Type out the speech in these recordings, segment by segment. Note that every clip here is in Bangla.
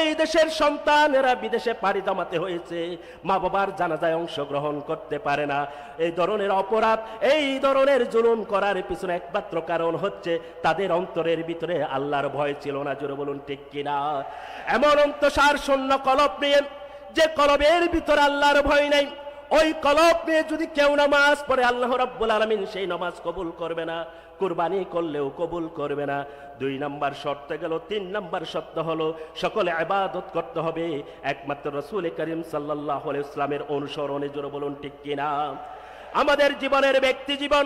এই দেশের সন্তানেরা বিদেশে পাড়ি জমাতে হয়েছে। মা বাবার জানাজায় অংশগ্রহণ করতে পারে না। এই ধরনের অপরাধ, এই ধরনের জুলুম করার পিছনে একমাত্র কারণ হচ্ছে তাদের অন্তরের ভিতরে আল্লাহর ভয় ছিল না। জোরে বলুন, ঠিক কিনা? এমন অন্তসার, শূন্য কলপ নিয়ে, যে কলবের ভিতরে আল্লাহর ভয় নাই, ওই কলব নিয়ে যদি কেউ নামাজ পড়ে, আল্লাহ রাব্বুল আলামিন সেই নামাজ কবুল করবে না। কুরবানি করলেও কবুল করবে না। দুই নাম্বার শর্তে গেল, তিন নাম্বার শর্ত হলো, সকলে আবাদত করতে হবে। একমাত্র রসুল করিম সাল্লাহ ইসলামের অনুসরণে, জোরে বলুন ঠিক কিনা? আমাদের জীবনের ব্যক্তি জীবন,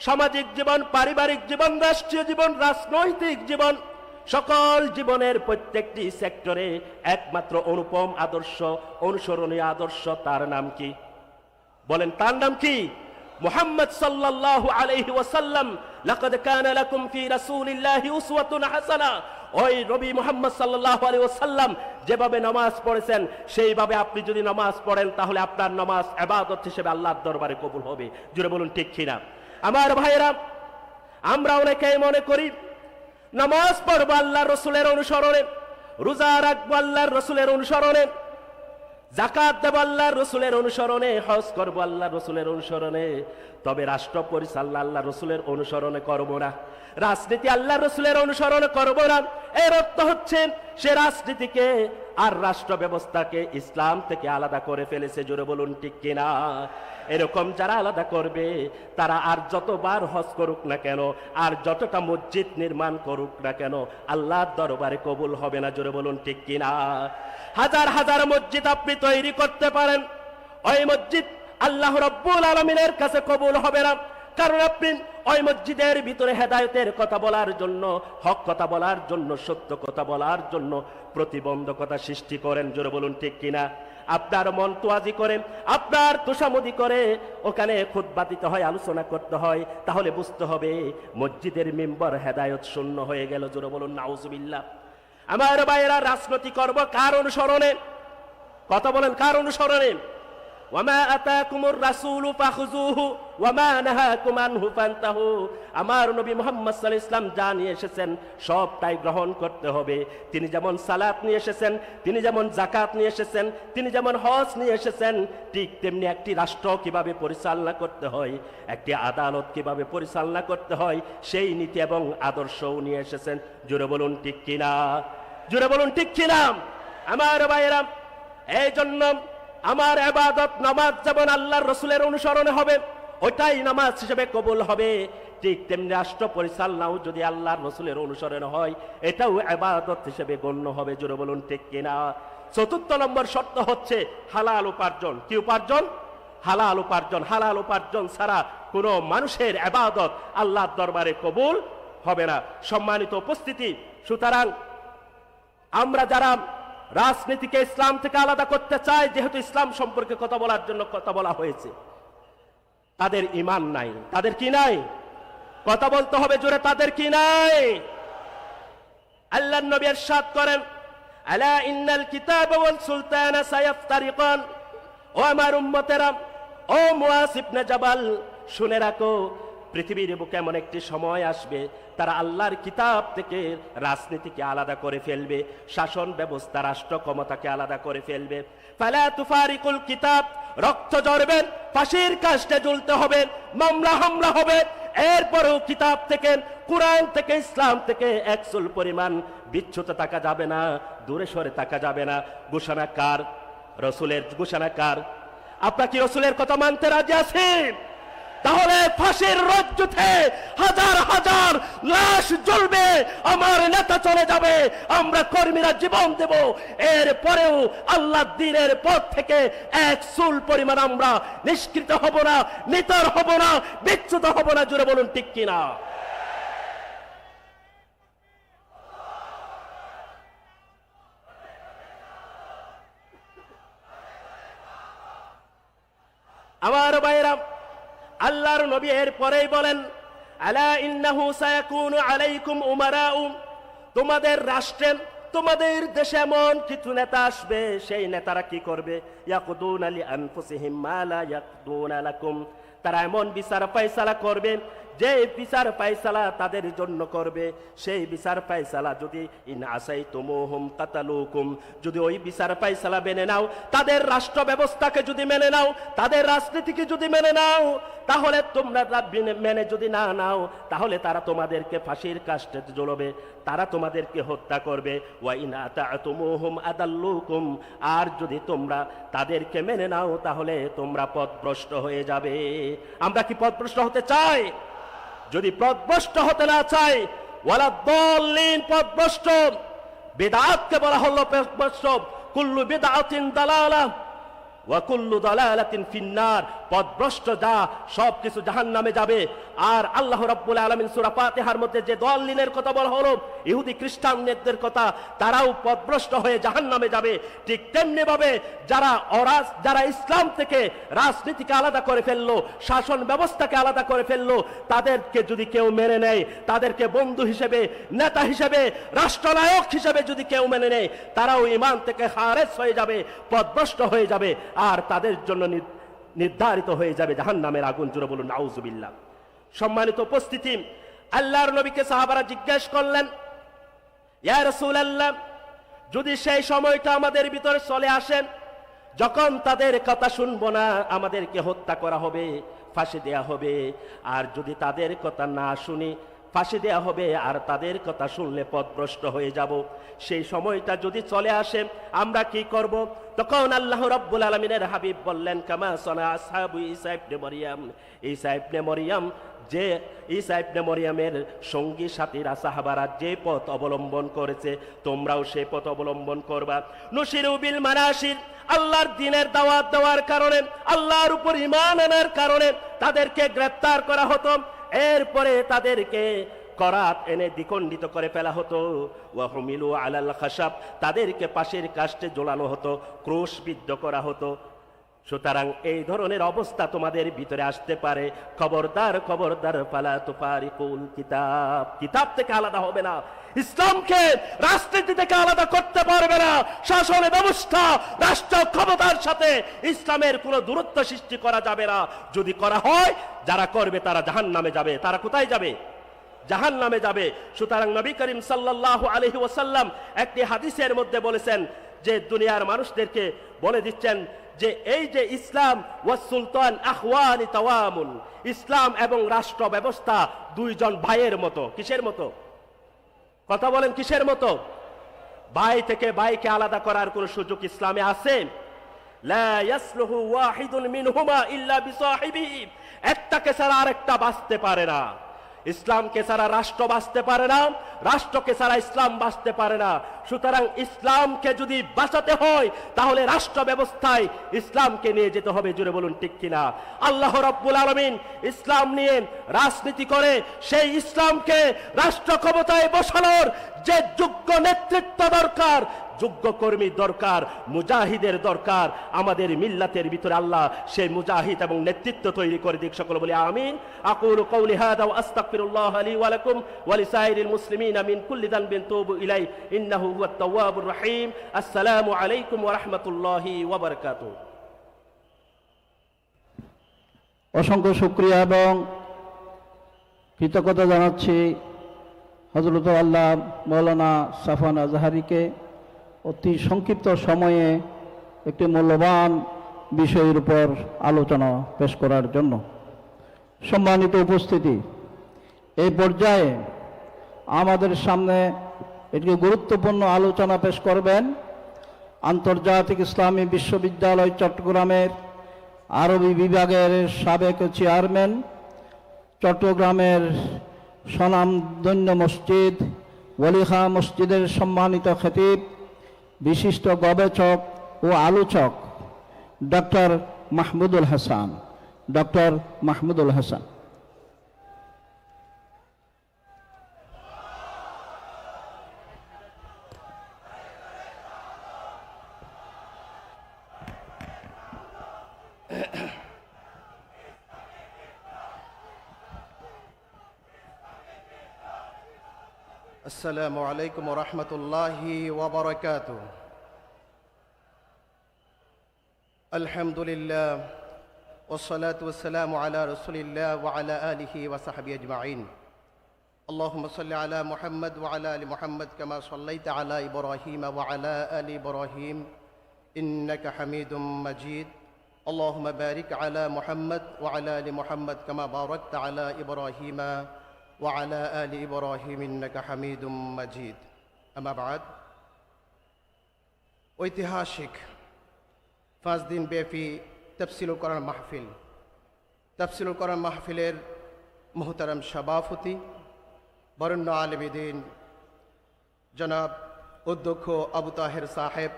সামাজিক জীবন, পারিবারিক জীবন, রাষ্ট্রীয় জীবন, রাজনৈতিক জীবন, সকল জীবনের প্রত্যেকটি সেক্টরে একমাত্র অনুপম আদর্শ, অনুসরণীয় আদর্শ, তার নাম কি? বলেন, তার নাম কি? মুহাম্মদ সাল্লাল্লাহু আলাইহি ওয়াসাল্লাম, লাকাদ কানা লাকুম ফি রাসূলিল্লাহি উসওয়াতুন হাসানা। ওই নবী মুহাম্মদ সাল্লাল্লাহু আলাইহি ওয়াসাল্লাম যেভাবে নামাজ পড়েছেন, সেইভাবে আপনি যদি নামাজ পড়েন, তাহলে আপনার নামাজ ইবাদত হিসেবে আল্লাহর দরবারে কবুল হবে। জুড়ে বলুন, ঠিক কিনা? আমার ভাইরা আমরা অনেকেই মনে করি, নামাজ পড়ব আল্লাহ রসুলের অনুসরণে, রোজা রাখব আল্লাহর রসুলের অনুসরণে জাকাত দেব আল্লাহ রসুলের অনুসরণে, হজ করব আল্লাহ রসুলের অনুসরণে। তবে রাষ্ট্র পরিচালনা আল্লাহ রসুলের অনুসরণে করব না। রাজনীতি আল্লাহ রসুলের অনুসরণে করব না। এর অর্থ হচ্ছে, সে রাজনীতিকে আর রাষ্ট্র ব্যবস্থাকে ইসলাম থেকে আলাদা করে ফেলেছে, জোরে বলুন ঠিক কিনা? এরকম যারা আলাদা করবে, তারা আর যতবার হজ করুক না কেন, আর যতটা মসজিদ নির্মাণ করুক না কেন, আল্লাহর দরবারে কবুল হবে না, জোরে বলুন ঠিক কিনা? হাজার হাজার মসজিদ আপনি তৈরি করতে পারেন, ওই মসজিদ আল্লাহ রব্বুল আলমিনের কাছে কবুল হবে না। কারণ আপনি ওই মসজিদের ভিতরে হেদায়তের কথা বলার জন্য, হক কথা বলার জন্য, সত্য কথা বলার জন্য প্রতিবন্ধকতা সৃষ্টি করেন, জোরে বলুন ঠিক কিনা? আপনার মন তোয়াজি করে, আপনার তোষামদি করে, ওখানে খুদ্া দিতে হয়, আলোচনা করতে হয়, তাহলে বুঝতে হবে মসজিদের মেম্বার হেদায়ত শূন্য হয়ে গেল, জোরে বলুন, নাউজুবিল্লাহ। আমার ভাইয়েরা, রাজনীতি করব কার অনুসরণে কথা বলেন কার অনুসরণে আমার নবী মুহাম্মদ ইসলাম যা নিয়ে এসেছেন, সবটাই গ্রহণ করতে হবে। তিনি যেমন সালাত নিয়ে এসেছেন, তিনি যেমন জাকাত নিয়ে এসেছেন, তিনি যেমন হজ নিয়ে এসেছেন, ঠিক তেমনি একটি রাষ্ট্র কীভাবে পরিচালনা করতে হয়, একটি আদালত কীভাবে পরিচালনা করতে হয়, সেই নীতি এবং আদর্শও নিয়ে এসেছেন। জুড়ে বলুন, ঠিক কিনা? জুড়ে বলুন, ঠিক কিনা? আমার ভাইয়েরা, এই জন্য আমার আবাদত নামাজ যেমন আল্লাহর রসুলের অনুসরণে হবে, ওইটাই নামাজ হিসেবে কবুল হবে। ঠিক তেমনি রাষ্ট্র পরিচালনাও যদি আল্লাহর রসুলের অনুসরণে হয়, এটাও আবাদত হিসেবে গণ্য হবে। জোরে বলুন, ঠিক কিনা? চতুর্থ নম্বর শর্ত হচ্ছে হালাল উপার্জন। কি উপার্জন? হালাল উপার্জন। হালাল উপার্জন ছাড়া কোনো মানুষের আবাদত আল্লাহর দরবারে কবুল হবে না। সম্মানিত উপস্থিতি, সুতরাং আমরা যারা রাজনীতিকে ইসলাম থেকে আলাদা করতে চায়, যেহেতু ইসলাম সম্পর্কে কথা বলার জন্য কথা বলা হয়েছে। তাদের ইমান নাই। তাদের কি নাই? কথা বলতে হবে জোরে, তাদের কি নাই? আল্লাহ নবী এরশাদ করেন, আলা ইন্নাল কিতাব ওয়াল সায়াফতারিকান। ও আমার উম্মতেরা, ও মুয়াস ইবনে জাবাল, শুনে রাখো পৃথিবীর বুকে এমন একটি সময় আসবে, তারা আল্লাহর কিতাব থেকে রাজনীতিকে আলাদা করে ফেলবে, শাসন ব্যবস্থা, রাষ্ট্র ক্ষমতাকে আলাদা করে ফেলবে। কিতাব, রক্ত জড়বেন ফাঁসির কাজটা জ্বলতে হবে, মামলা, হামলা হবে। এরপরেও কিতাব থেকে, কোরআন থেকে, ইসলাম থেকে একচুল পরিমাণ বিচ্ছুত থাকা যাবে না, দূরে সরে থাকা যাবে না। ঘোষণা কার রসুলের ঘোষণা কার আপনার কি রসুলের কথা মানতে রাজি আছেন? তাহলে ফাঁসির রজ্জুতে হাজার হাজার লাশ জ্বলবে, আমার নেতা চলে যাবে, আমরা কর্মীরা জীবন দেব। এর পরেও আল্লাহ দিনের পথ থেকে এক সুল পরিমাণ আমরা নিষ্কৃত হব না, নিতর হব না, বিচ্যুত হব না জুড়ে বলুন ঠিক কিনা আমার বাইরা আল্লাহর নবী এর পরেই বলেন, আলা ইন্নাহু আলাইকুম উমারাউ। তোমাদের রাষ্ট্রে, তোমাদের দেশে এমন কিছু নেতা আসবে, সেই নেতারা কি করবে? ইয়াকুদুন আলী আনফুসিহিম মা লা ইয়াকুদুন তারা এমন বিচার ফয়সালা করবে যে বিচার ফাইসালা তাদের জন্য করবে, সেই বিচার ফাইসালা যদি ইন আসাই তুমুহুম কাতালুকুম, যদি ওই বিচার ফাইসালা মেনে নাও, তাদের রাষ্ট্র ব্যবস্থাকে যদি মেনে নাও, তাদের রাজনীতিকে যদি মেনে নাও, তাহলে তোমরা মেনে- যদি না নাও, তাহলে তারা তোমাদেরকে ফাঁসির কাস্টে জ্বলবে, তারা তোমাদেরকে হত্যা করবে। ওয়াইনা তাতুমুহুম আদাল্লুকুম, আর যদি তোমরা তাদেরকে মেনে নাও, তাহলে তোমরা পথভ্রষ্ট হয়ে যাবে। আমরা কি পথভ্রষ্ট হতে চাই? যদি পদভ্রষ্ট হতে না চাই ওয়ালা দলিন পদভ্রষ্ট বেদাতকে বলা হলো পদভ্রষ্ট কুল্লু বেদাতিন দালালা ওয়াকুল্লু দালালাতিন ফিন্নার। পথভ্রষ্ট যা সব কিছু জাহান নামে যাবে। আর আল্লাহ রাব্বুল আলামিন সূরা ফাতিহার মধ্যে যে দলিনের কথা বলা হলো, ইহুদি খ্রিস্টানদের কথা, তারাও পথভ্রষ্ট হয়ে জাহান নামে যাবে। ঠিক তেমনি ভাবে যারা অরাজ, যারা ইসলাম থেকে রাজনীতিকে আলাদা করে ফেলল, শাসন ব্যবস্থাকে আলাদা করে ফেলল, তাদেরকে যদি কেউ মেনে নেয়, তাদেরকে বন্ধু হিসেবে, নেতা হিসেবে, রাষ্ট্রনায়ক হিসেবে যদি কেউ মেনে নেয়, তারাও ইমান থেকে হারেস হয়ে যাবে পথভ্রষ্ট হয়ে যাবে। আর তাদের জন্য নির্ধারিত হয়ে যাবে জাহান নামের আগুন। জুড়ে বলুন, নাউজুবিল্লাহ। সম্মানিত উপস্থিতি, আল্লাহর নবীকে সাহাবারা জিজ্ঞেস করলেন রাসূলুল্লাহ, যদি সেই সময়টা আমাদের ভিতরে চলে আসেন, যখন তাদের কথা শুনব না, আমাদেরকে হত্যা করা হবে, ফাঁসি দেয়া হবে, আর যদি তাদের কথা না শুনি ফাঁসি দেয়া হবে আর তাদের কথা শুনলে পথভ্রষ্ট হয়ে যাব। সেই সময়টা যদি চলে আসে, আমরা কি করব? তখন আল্লাহ রাব্বুল আলামিনের হাবিব বললেন, কামা সনা আসহাবু ঈসা ইবনে মরিয়াম। মরিয়াম যে, ঈসা ইবনে মরিয়ামের সঙ্গী, সাথীরা, সাহাবারা যে পথ অবলম্বন করেছে, তোমরাও সেই পথ অবলম্বন করবা। নসির বিল মানাসির, আল্লাহর দিনের দাওয়াত দেওয়ার কারণে, আল্লাহর উপর ইমান আনার কারণে তাদেরকে গ্রেপ্তার করা হতো। এরপরে তাদেরকে করাত এনে দ্বিখণ্ডিত করে ফেলা হতো। ওয়াহমিলু আলাল খাসাব তাদেরকে পাশের কাস্টে ঝোলানো হতো, ক্রোশবিদ্ধ করা হতো। সুতরাং এই ধরনের অবস্থা তোমাদের ভিতরে আসতে পারে। খবরদার খবরদার পালা তুফারিকুল কিতাব। কিতাব থেকে আলাদা হবে না। ইসলামকে রাজনীতি থেকে আলাদা পারবে না শাসন ব্যবস্থা, রাষ্ট্র ক্ষমতার সাথে ইসলামের কোনো দূরত্ব সৃষ্টি করা যাবে না। যদি করা হয়, যারা করবে তারা জাহান নামে যাবে। তারা কোথায় যাবে? জাহান নামে যাবে। সুতরাং নবী করিম সাল্লাল্লাহু আলহি ওসাল্লাম একটি হাদিসের মধ্যে বলেছেন যে, দুনিয়ার মানুষদেরকে বলে দিচ্ছেন যে, এই যে ইসলাম ওয়া সুলতান আহওয়ানি তাওয়ামুন। ইসলাম এবং রাষ্ট্র ব্যবস্থা দুইজন ভাইয়ের মতো। কিসের মতো? কথা বলেন কিসের মতো? ভাই থেকে ভাইকে আলাদা করার কোন সুযোগ ইসলামে আছে? একটাকে ছাড়া আরেকটা বাঁচতে পারে না। ইসলামকে ছাড়া রাষ্ট্র বাঁচতে পারে না, রাষ্ট্রকে ছাড়া ইসলাম বাঁচতে পারে না। সুতরাং ইসলামকে যদি বাঁচাতে হয়, তাহলে রাষ্ট্র ব্যবস্থায় ইসলামকে নিয়ে যেতে হবে জুড়ে বলুন ঠিক কিনা। আল্লাহ রব্বুল আলমিন ইসলাম নিয়ে রাজনীতি করে, সেই ইসলামকে রাষ্ট্র ক্ষমতায় বসানোর যে যোগ্য নেতৃত্ব দরকার যোগ্য কর্মী দরকার, মুজাহিদের দরকার, আমাদের মিল্লাতের ভিতরে আল্লাহ সেই মুজাহিদ এবং নেতৃত্ব তৈরি করে দিক সকল বলি আমিন। আকুল কওলি হাদা ওয়া আস্তাগফিরুল্লাহ লি ওয়া লাকুম ওয়া লিসাইরিল মুসলিমিনা মিন কুল্লি ইন্নাহু তাওয়াবুর রহিম। আসসালামু আলাইকুম ওয়া রাহমাতুল্লাহি ওয়া অসংখ্য শুক্রিয়া এবং কৃতজ্ঞতা জানাচ্ছি হজরত আল্লাহ মৌলানা সাফান আজহারিকে। অতি সংক্ষিপ্ত সময়ে একটি মূল্যবান বিষয়ের উপর আলোচনা পেশ করার জন্য সম্মানিত উপস্থিতি। এই পর্যায়ে আমাদের সামনে একটি গুরুত্বপূর্ণ আলোচনা পেশ করবেন আন্তর্জাতিক ইসলামী বিশ্ববিদ্যালয় চট্টগ্রামের আরবি বিভাগের সাবেক চেয়ারম্যান, চট্টগ্রামের সনামধন্য মসজিদ ওলিখা মসজিদের সম্মানিত খতিব বিশিষ্ট গবেষক ও আলোচক ডক্টর মাহমুদুল হাসান ডক্টর মাহমুদুল হাসান। السلام عليكم ورحمة الله وبركاته. الحمد لله والصلاة والسلام على رسول الله وعلى آله وصحبه أجمعين. اللهم صل على محمد وعلى آل محمد كما صليت على إبراهيم وعلى آل إبراهيم. إنك حميد مجيد. اللهم بارك على محمد وعلى آل محمد كما باركت على إبراهيم. وعلى آل إبراهيم إنك حميد مجيد أما بعد ঐতিহাসিক পাঁচ দিন ব্যাপী তফসিলুল করার মাহফিল তফসিলুল করার মাহফিলের মোহতারাম সভাপতি বরণ্য আলমীদিন জনাব অধ্যক্ষ আবু তাহের সাহেব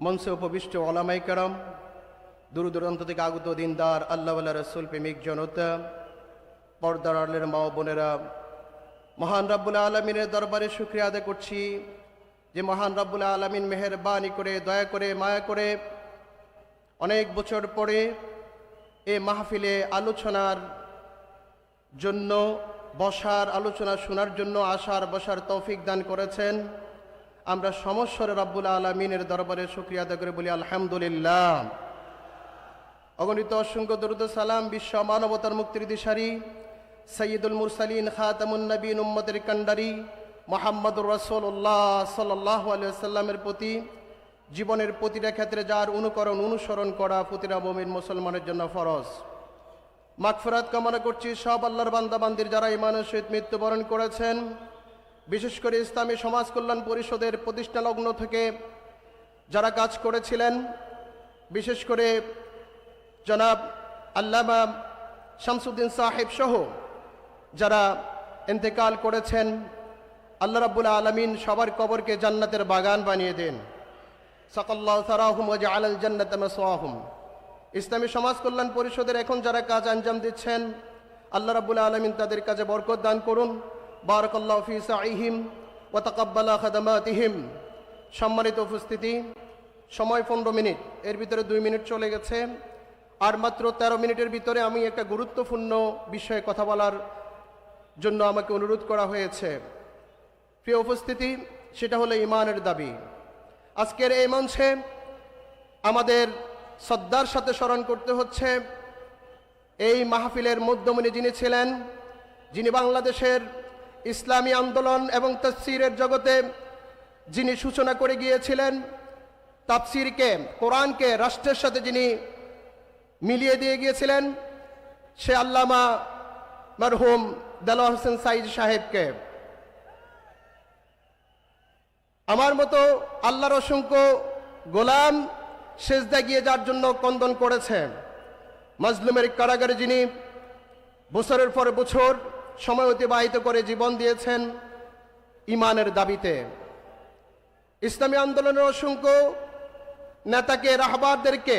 মঞ্চে উপবিষ্ট ওলামাই কারাম দূর দূরান্ত থেকে আগত দিনদার আল্লাহ রসুল প্রেমিক জনতা পর্দার আলের মা বোনেরা, মহান রাব্বুল আলমিনের দরবারে শুক্রিয়া আদায় করছি যে মহান রাব্বুল আলমিন মেহরবানি করে, দয়া করে, মায়া করে অনেক বছর পরে এ মাহফিলে আলোচনার জন্য, বসার আলোচনা শোনার জন্য আসার, বসার তৌফিক দান করেছেন। আমরা সমস্বরে রব্বুল আলমিনের দরবারে শুক্রিয়া আদায় করে বলি, আলহামদুলিল্লাহ। অগণিত অসংখ্য দরুদ সালাম, বিশ্ব মানবতার মুক্তির দিশারি। সৈয়দুল মুরসালিন খাতামুন নবীন উম্মতের কান্ডারি মোহাম্মদুর রসুল্লাহ সাল্লাহ সাল্লামের প্রতি জীবনের প্রতিটা ক্ষেত্রে যার অনুকরণ অনুসরণ করা প্রতিটা মমিন মুসলমানের জন্য ফরজ। মাগফিরাত কামনা করছি সব আল্লাহর বান্দাবান্দির যারা ইমানের সহিত মৃত্যুবরণ করেছেন। বিশেষ করে ইসলামী সমাজ কল্যাণ পরিষদের প্রতিষ্ঠা লগ্ন থেকে যারা কাজ করেছিলেন, বিশেষ করে জনাব আল্লামা শামসুদ্দিন সাহেব সহ যারা ইন্তেকাল করেছেন, আল্লাহ রাব্বুল আলমিন সবার কবরকে জান্নাতের বাগান বানিয়ে দেন। সাকাল্লাহ সারাহুম ওয়া জাআলাল জান্নাতা মাসওয়াহুম। ইসলামী সমাজ কল্যাণ পরিষদের এখন যারা কাজ আঞ্জাম দিচ্ছেন, আল্লাহ রাব্বুল আলমিন তাদের কাজে বরকত দান করুন। বারাকাল্লাহ ফি সাইহিম ওয়া তাকাব্বালা খাদামাতিহিম। সম্মানিত উপস্থিতি, সময় পনেরো মিনিট, এর ভিতরে দুই মিনিট চলে গেছে। আর মাত্র ১৩ মিনিটের ভিতরে আমি একটা গুরুত্বপূর্ণ বিষয়ে কথা বলার জন্য আমাকে অনুরোধ করা হয়েছে। প্রিয় উপস্থিতি, সেটা হলো ইমানের দাবি। আজকের এই মঞ্চে আমাদের শ্রদ্ধার সাথে স্মরণ করতে হচ্ছে এই মাহফিলের মধ্যমণি যিনি ছিলেন, যিনি বাংলাদেশের ইসলামী আন্দোলন এবং তফসিরের জগতে যিনি সূচনা করে গিয়েছিলেন, তাফসিরকে, কোরআনকে, রাষ্ট্রের সাথে যিনি মিলিয়ে দিয়ে গিয়েছিলেন, সে আল্লামা মরহুম দেলোয়ার হোসেন সাইদ সাহেবকে। আমার মতো আল্লাহর অসংখ্য গোলাম সেজদা গিয়ে যার জন্য কন্দন করেছে। মাজলুমের কারাগারে যিনি বছরের পর বছর সময় অতিবাহিত করে জীবন দিয়েছেন ইমানের দাবিতে। ইসলামী আন্দোলনের অসংখ্য নেতাকে, রাহবারদেরকে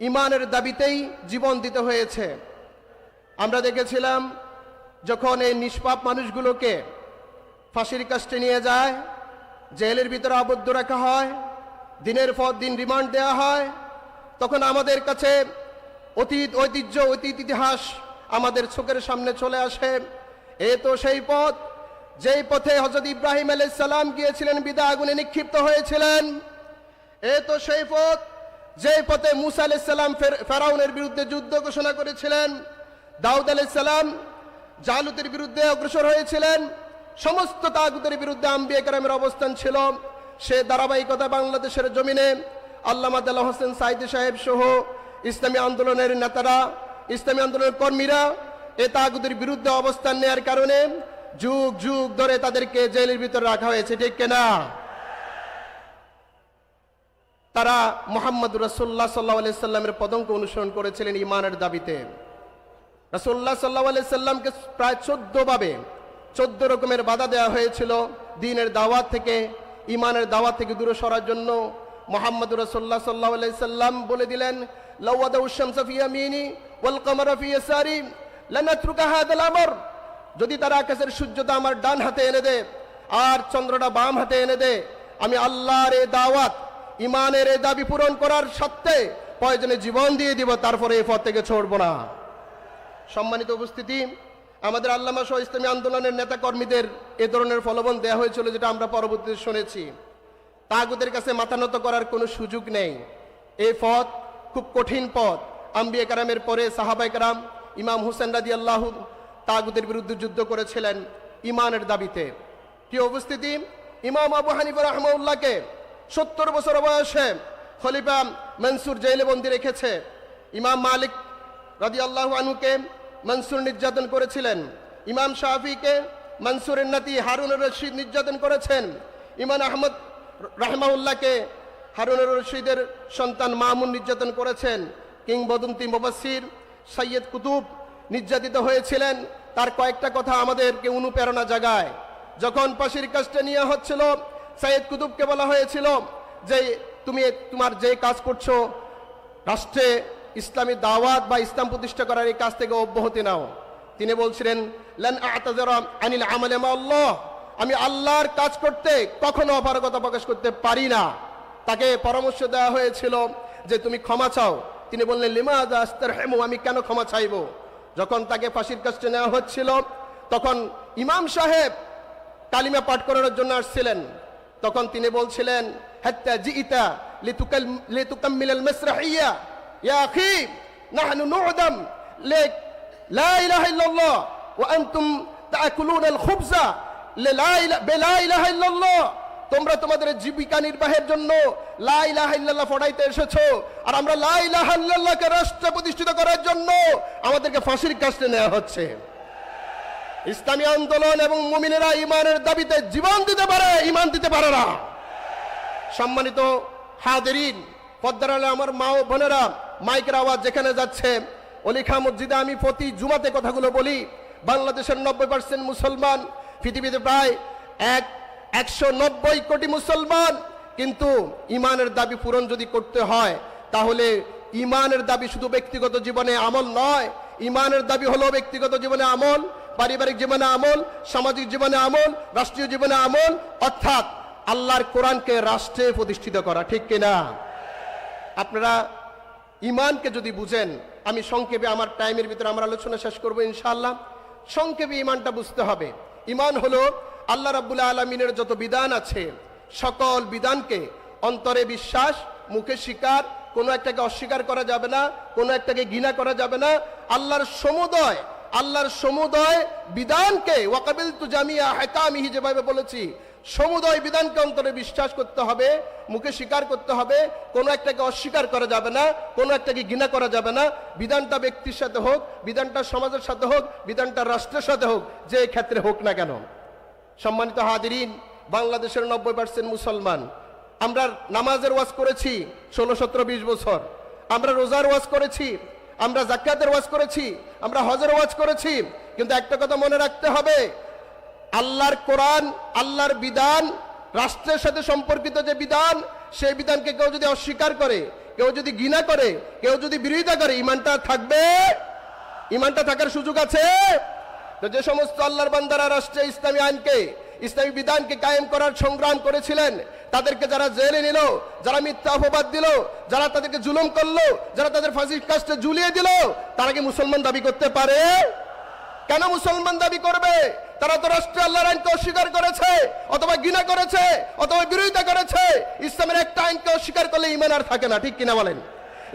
ইমানের দাবিতেই জীবন দিতে হয়েছে। আমরা দেখেছিলাম যখন এই নিষ্পাপ মানুষগুলোকে ফাঁসির কাস্টে নিয়ে যায়, জেলের ভিতরে আবদ্ধ রাখা হয়, দিনের পর দিন রিমান্ড দেওয়া হয়, তখন আমাদের কাছে অতীত, ঐতিহ্য, অতীত ইতিহাস আমাদের চোখের সামনে চলে আসে। এ তো সেই পথ, যেই পথে হজরত ইব্রাহিম আলাইসাল্লাম গিয়েছিলেন, বিদা আগুনে নিক্ষিপ্ত হয়েছিলেন। এ তো সেই পথ, যেই পথে মুসা আলাইসাল্লাম ফেরাউনের বিরুদ্ধে যুদ্ধ ঘোষণা করেছিলেন, দাউদ আলাইসাল্লাম জালুতের বিরুদ্ধে অগ্রসর হয়েছিলেন। সমস্ত তাগুতের বিরুদ্ধে আম্বিয়া কারামের অবস্থান ছিল। সে ধারাবাহিকতা বাংলাদেশের জমিনে আল্লামা দাল্লাহ হোসেন সাইদি সাহেব সহ ইসলামী আন্দোলনের নেতারা, ইসলামী আন্দোলনের কর্মীরা এ তাগুদের বিরুদ্ধে অবস্থান নেয়ার কারণে যুগ যুগ ধরে তাদেরকে জেলের ভিতরে রাখা হয়েছে, ঠিক কেনা? তারা মোহাম্মদ রসুল্লাহ সাল্লাহ আলি সাল্লামের পদঙ্ক অনুসরণ করেছিলেন ইমানের দাবিতে। রসুল্লাহ সাল্লাহ আলি সাল্লামকে প্রায় চোদ্দ ভাবে চোদ্দ রকমের বাধা দেওয়া হয়েছিল দিনের দাওয়াত থেকে ইমানের দাওয়াত থেকে দূরে সরার জন্য। মোহাম্মদ রসুল্লাহ সাল্লাহ আলি সাল্লাম বলে দিলেন লওয়াদা উসাম সফিয়া মিনি ওয়াল কামার ফি ইয়াসারি, লানাতরুকা হাদাল আমর। যদি তারা আকাশের সূর্যটা আমার ডান হাতে এনে দে আর চন্দ্রটা বাম হাতে এনে দে, আমি আল্লাহর এ দাওয়াত ইমানের এ দাবি পূরণ করার সত্ত্বে প্রয়োজনে জীবন দিয়ে দিব, তারপরে এই পথ থেকে ছড়বো না। সম্মানিত উপস্থিতি, আমাদের আল্লামা সহ ইসলামী আন্দোলনের নেতা কর্মীদের এ ধরনের ফলবন দেওয়া হয়েছিল যেটা আমরা পরবর্তীতে শুনেছি। তাগুদের কাছে মাথা নত করার কোনো সুযোগ নেই। এই পথ খুব কঠিন পথ। আম্বিয়া কারামের পরে সাহাবাই কারাম ইমাম হুসেন রাজি আল্লাহ তাগুদের বিরুদ্ধে যুদ্ধ করেছিলেন ইমানের দাবিতে। কি উপস্থিতি? ইমাম আবু হানিফা রহমউল্লাহকে সত্তর বছর বয়সে খলিফা মনসুর জেলে বন্দি রেখেছে। ইমাম মালিক রাজি আল্লাহ আনুকে মনসুর নির্যাতন করেছিলেন। ইমাম শাহফিকে মনসুরের নাতি হারুন রশিদ নির্যাতন করেছেন। ইমান আহমদ রাহমাউল্লাহকে হারুন রশিদের সন্তান মামুন নির্যাতন করেছেন। কিংবদন্তি মুবাসির সৈয়দ কুতুব নির্যাতিত হয়েছিলেন। তার কয়েকটা কথা আমাদেরকে অনুপ্রেরণা জাগায়। যখন পাশির কাজটা নিয়ে হচ্ছিল, সৈয়দ কুতুবকে বলা হয়েছিল যে, তুমি তোমার যে কাজ করছ, রাষ্ট্রে ইসলামী দাওয়াত বা ইসলাম প্রতিষ্ঠা করার এই কাজ থেকে অব্যাহতি নাও। তিনি বলছিলেন, লেন আনিল আল্লাহ। আমি আল্লাহর কাজ করতে কখনো অপারগতা প্রকাশ করতে পারি না। তাকে পরামর্শ দেওয়া হয়েছিল যে, তুমি ক্ষমা চাও। তিনি বললেন লিমা আস্তার হেমু আমি কেন ক্ষমা চাইব? যখন তাকে ফাঁসির কাছে নেওয়া হচ্ছিল, তখন ইমাম সাহেব কালিমা পাঠ করানোর জন্য আসছিলেন। তখন তিনি বলছিলেন, হাত্তা জিইতা লিতুকাল, লিতুকাম্মিলাল মাসরাহিয়া। নাহনু নু'দাম লিক লা ইলাহা ইল্লাল্লাহ ওয়া আনতুম তাকুলুন আল খুবজা লা ইলাহা বিলা ইলাহা ইল্লাল্লাহ তোমরা তোমাদের জীবিকা নির্বাহের জন্য লা ইলাহা ইল্লাল্লাহ পড়াইতে এসেছ। আর আমরা লা ইলাহা ইল্লাল্লাহকে রাষ্ট্র প্রতিষ্ঠিত করার জন্য আমাদেরকে ফাঁসির কাছে নেওয়া হচ্ছে। ইসলামী আন্দোলন এবং মুমিনেরা ইমানের দাবিতে জীবন দিতে পারে ইমান দিতে পারে না। সম্মানিত হাদেরিন পদ্মার আমার মা ও বোনেরা মাইকের আওয়াজ যেখানে যাচ্ছে অলিখা মসজিদে আমি প্রতি জুমাতে কথাগুলো বলি। বাংলাদেশের নব্বই পার্সেন্ট মুসলমান, পৃথিবীতে প্রায় এক, একশো নব্বই কোটি মুসলমান। কিন্তু ইমানের দাবি পূরণ যদি করতে হয়, তাহলে ইমানের দাবি শুধু ব্যক্তিগত জীবনে আমল নয়। ইমানের দাবি হলো ব্যক্তিগত জীবনে আমল, পারিবারিক জীবনে আমল, সামাজিক জীবনে আমল, রাষ্ট্রীয় জীবনে আমল। অর্থাৎ আল্লাহর কোরআনকে রাষ্ট্রে প্রতিষ্ঠিত করা, ঠিক কিনা? আপনারা ইমানকে যদি বুঝেন, আমি সংক্ষেপে আমার টাইমের ভিতরে আমার আলোচনা শেষ করব ইনশাআল্লাহ। সংক্ষেপে ইমানটা বুঝতে হবে। ইমান হলো আল্লাহ রাব্বুল আলমিনের যত বিধান আছে, সকল বিধানকে অন্তরে বিশ্বাস, মুখে স্বীকার, কোনো একটাকে অস্বীকার করা যাবে না, কোনো একটাকে ঘৃণা করা যাবে না। আল্লাহর সমুদয় আল্লাহর সমুদয় বিধানকে ওয়াকাবিল তু জামিয়া হেকামিহি যেভাবে বলেছি সমুদয় বিধানকে অন্তরে বিশ্বাস করতে হবে, মুখে স্বীকার করতে হবে, কোনো একটাকে অস্বীকার করা যাবে না, কোনো একটাকে ঘৃণা করা যাবে না। বিধানটা ব্যক্তির সাথে হোক, বিধানটা সমাজের সাথে হোক, বিধানটা রাষ্ট্রের সাথে হোক, যে ক্ষেত্রে হোক না কেন। সম্মানিত হাদিরিন বাংলাদেশের নব্বই পার্সেন্ট মুসলমান। আমরা নামাজের ওয়াজ করেছি ষোলো, সতেরো, বিশ বছর। আমরা রোজার ওয়াজ করেছি, আমরা জাকাতের ওয়াজ করেছি, আমরা হজের ওয়াজ করেছি। কিন্তু একটা কথা মনে রাখতে হবে আল্লাহর কোরআন, আল্লাহর বিধান, রাষ্ট্রের সাথে সম্পর্কিত যে বিধান, সেই বিধানকে কেউ যদি অস্বীকার করে, কেউ যদি ঘৃণা করে, কেউ যদি বিরোধিতা করে, ইমানটা থাকবে? ইমানটা থাকার সুযোগ আছে? যে সমস্ত আল্লাহর বান্দারা রাষ্ট্রে ইসলামী আইনকে, ইসলামী বিধানকে কায়েম করার সংগ্রাম করেছিলেন, তাদেরকে যারা জেলে নিল, যারা মিথ্যা অপবাদ দিল, যারা তাদেরকে জুলুম করল, যারা তাদের ফাঁসির কাজটা ঝুলিয়ে দিল, তারা কি মুসলমান দাবি করতে পারে? কেন মুসলমান দাবি করবে? তারা তো রাষ্ট্রে আল্লাহর আইনকে অস্বীকার করেছে, অথবা ঘৃণা করেছে, অথবা বিরোধিতা করেছে। ইসলামের একটা আইনকে অস্বীকার করলে ইমান আর থাকে না, ঠিক কিনা বলেন?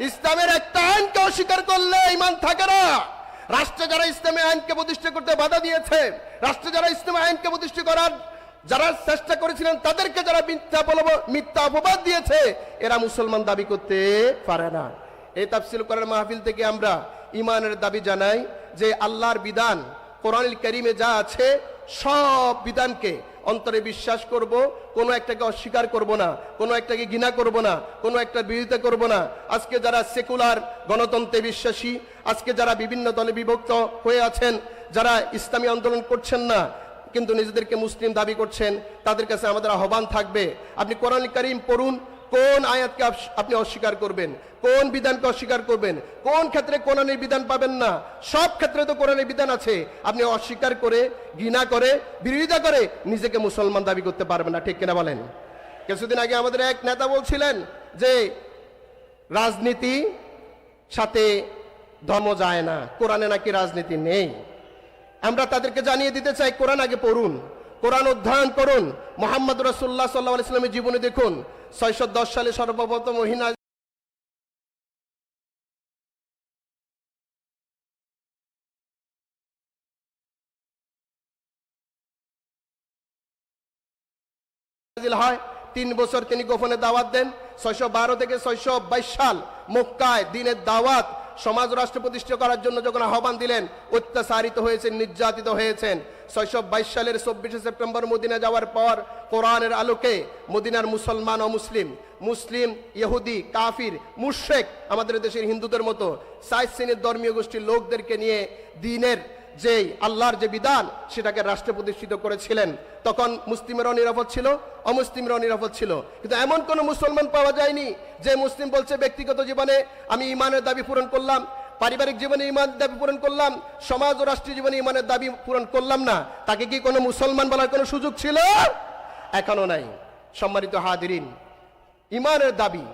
ইসলামের একটা আইনকে অস্বীকার করলে ইমান থাকে না। রাষ্ট্রে যারা ইসলামী আইনকে প্রতিষ্ঠা করতে বাধা দিয়েছে, রাষ্ট্রে যারা ইসলামী আইনকে প্রতিষ্ঠা করার যারা চেষ্টা করেছিলেন, তাদেরকে যারা মিথ্যা মিথ্যা অপবাদ দিয়েছে, এরা মুসলমান দাবি করতে পারে না। এই তাফসিল করার মাহফিল থেকে আমরা ইমানের দাবি জানাই যে আল্লাহর বিধান কোরআনুল করিমে যা আছে, সব বিধানকে অন্তরে বিশ্বাস করব, কোনো একটাকে অস্বীকার করব না, কোনো একটাকে ঘৃণা করব না, কোনো একটা বিরোধিতা করব না। আজকে যারা সেকুলার গণতন্ত্রে বিশ্বাসী, আজকে যারা বিভিন্ন দলে বিভক্ত হয়ে আছেন, যারা ইসলামী আন্দোলন করছেন না, কিন্তু নিজেদেরকে মুসলিম দাবি করছেন, তাদের কাছে আমাদের আহ্বান থাকবে। আপনি কোরআন করিম পড়ুন কোন আয়াতকে আপনি অস্বীকার করবেন? কোন বিধানকে অস্বীকার করবেন? কোন ক্ষেত্রে কোরআনের বিধান পাবেন না? সব ক্ষেত্রে তো কোরআনের বিধান আছে। আপনি অস্বীকার করে, ঘৃণা করে, বিরোধিতা করে নিজেকে মুসলমান দাবি করতে পারবেন না। ঠিক কিনা বলেন? কিছুদিন আগে আমাদের এক নেতা বলছিলেন যে, রাজনীতি সাথে ধর্ম যায় না। কোরআনে নাকি রাজনীতি নেই। আমরা তাদেরকে জানিয়ে দিতে চাই, কোরআন আগে পড়ুন। কোরআন অধ্যয়ন করুন। মোহাম্মদ রসুল্লাহ সাল্লাহ ইসলামের জীবনে দেখুন। ছয়শো দশ সালে সর্বপ্রথম মহিনা হয়। তিন বছর তিনি গোপনে দাওয়াত দেন। ছয়শো বারো থেকে ছয়শো বাইশ সাল মক্কায় দিনের দাওয়াত সমাজ রাষ্ট্র প্রতিষ্ঠা করার জন্য যখন আহ্বান দিলেন অত্যাচারিত হয়েছেন, নির্যাতিত হয়েছেন। ছয়শো বাইশ সালের চব্বিশে সেপ্টেম্বর মদিনা যাওয়ার পর কোরআনের আলোকে মদিনার মুসলমান ও মুসলিম মুসলিম, ইহুদি, কাফির মুশেক আমাদের দেশের হিন্দুদের মতো সাইজ শ্রেণির ধর্মীয় গোষ্ঠীর লোকদেরকে নিয়ে দিনের যে আল্লাহর যে বিধান, সেটাকে রাষ্ট্রে প্রতিষ্ঠিত করেছিলেন। তখন মুসলিমেরও নিরাপদ ছিল, অমুসলিমরাও নিরাপদ ছিল। কিন্তু এমন কোনো মুসলমান পাওয়া যায়নি যে মুসলিম বলছে, ব্যক্তিগত জীবনে আমি ইমানের দাবি পূরণ করলাম, পারিবারিক জীবনে ইমান দাবি পূরণ করলাম, সমাজ ও রাষ্ট্রীয় জীবনে ইমানের দাবি পূরণ করলাম না। তাকে কি কোনো মুসলমান বলার কোনো সুযোগ ছিল? এখনও নাই। সম্মানিত হাদিরিন ইমানের দাবি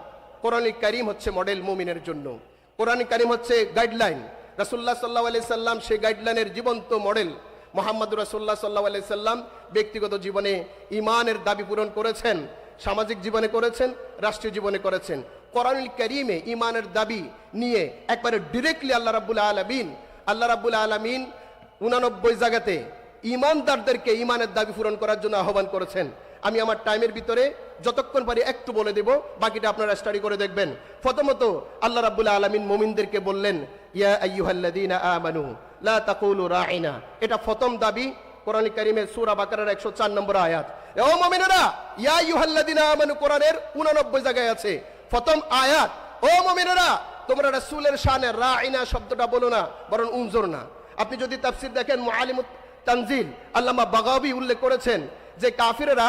কোরআন করিম হচ্ছে মডেল মুমিনের জন্য। কোরআন করিম হচ্ছে গাইডলাইন রাসুল্লাহ সাল্লাহ আলি সাল্লাম সেই গাইডলাইনের জীবন্ত মডেল মোহাম্মদ রাসুল্লাহ সাল্লাহ আলি সাল্লাম ব্যক্তিগত জীবনে ইমানের দাবি পূরণ করেছেন, সামাজিক জীবনে করেছেন, রাষ্ট্রীয় জীবনে করেছেন। কোরআন করিমে ইমানের দাবি নিয়ে একবারে ডিরেক্টলি আল্লাহ রাবুল আলমিন, আল্লাহ রাবুল আলমিন উনানব্বই জায়গাতে ইমানদারদেরকে ইমানের দাবি পূরণ করার জন্য আহ্বান করেছেন। আমি আমার টাইমের ভিতরে যতক্ষণ পারি একটু বলে দেব, বাকিটা আপনারা স্টাডি করে দেখবেন। প্রথমত, আল্লাহ রাব্বুল আলামিন মুমিনদেরকে বললেন এটা প্রথম দাবি কোরআন সূরা বাকারার 104 নম্বর আয়াত। ও মুমিনেরা, ইয়া আইয়ুহাল্লাযীনা আমানু, কোরআনের 89 জায়গায় আছে। প্রথম আয়াত, ও মুমিনেরা, তোমরা রাসূলের শানে রাইনা শব্দটা বলো না, বরং উনজুর না। আপনি যদি তাফসির দেখেন মুআলিমুত তানজিল, আল্লামা বাগাবি উল্লেখ করেছেন যে কাফিরেরা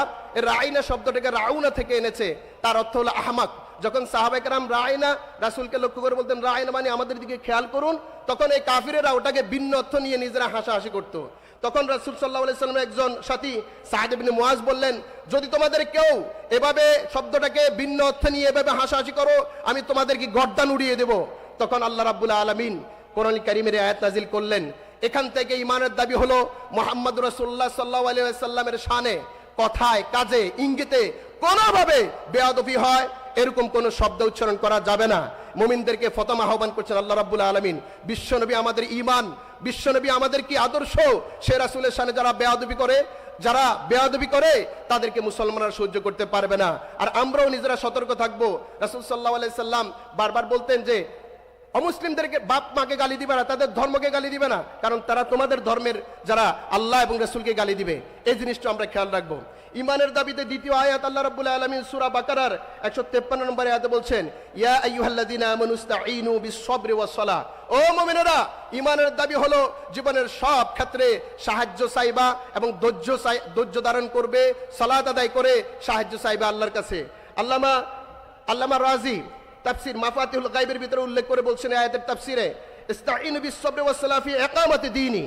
রাইনা শব্দটাকে রাউনা থেকে এনেছে। তার অর্থ হলো আহমাক। যখন সাহাবেকরাম রায়না রাসুলকে লক্ষ্য করে বলতেন রায়না মানে আমাদের দিকে খেয়াল করুন, তখন এই কাফিরেরা ওটাকে ভিন্ন অর্থ নিয়ে নিজেরা হাসাহাসি করতো। তখন রাসুল সাল্লাহ সাল্লামের একজন সাথী সাহেদিন মুয়াজ বললেন, যদি তোমাদের কেউ এভাবে শব্দটাকে ভিন্ন অর্থ নিয়ে এভাবে হাসাহাসি করো, আমি তোমাদেরকে গর্দান উড়িয়ে দেব। তখন আল্লাহ রাব্বুল আলমিন কোরআন কারিমের আয়াত নাজিল করলেন। এখান থেকে ইমানের দাবি হলো মোহাম্মদ রসুল্লাহ সাল্লাহ আলিয়াল্লামের শানে কথায়, কাজে, ইঙ্গিতে কোনোভাবে বেয়াদফি হয়, এরকম কোনো শব্দ উচ্চারণ করা যাবে না। মুমিনদেরকে ফতম আহ্বান করছেন আল্লাহ রাব্বুল আলমিন, বিশ্বনবী আমাদের ইমান বিশ্বনবী আমাদের কি আদর্শ? সে রাসুলের সামনে যারা বেয়াদবি করে, যারা বেয়াদবি করে, তাদেরকে মুসলমানরা সহ্য করতে পারবে না। আর আমরাও নিজেরা সতর্ক থাকব। রাসুল সাল্লাহ আলাইসাল্লাম বারবার বলতেন যে অমুসলিমদেরকে বাপ মাকে গালি দিবে না, তাদের ধর্মকে গালি দিবে না, কারণ তারা তোমাদের ধর্মের যারা আল্লাহ এবং রসুলকে গালি দিবে। এই জিনিসটা আমরা খেয়াল রাখব। ইমানের দাবিতে দ্বিতীয় আয়াত আল্লাহ রাব্বুল আলামিন সূরা বাকারার 153 নম্বরে আয়াতে বলছেন, ইয়া আইয়ুহাল্লাযীনা ও মুমিনেরা ইমানের দাবি হলো জীবনের সব ক্ষেত্রে সাহায্য চাইবা এবং ধৈর্য ধৈর্য ধারণ করবে, সালাত আদায় করে সাহায্য চাইবে আল্লাহর কাছে। আল্লামা আল্লামা রাজি তাফসির মাফাতিহুল গাইবের ভিতরে উল্লেখ করে বলছেন আয়াতের তাফসিরে ইস্তাইনু বিস-সাবরি ওয়াস সালাফি ইকামাতি দীনি।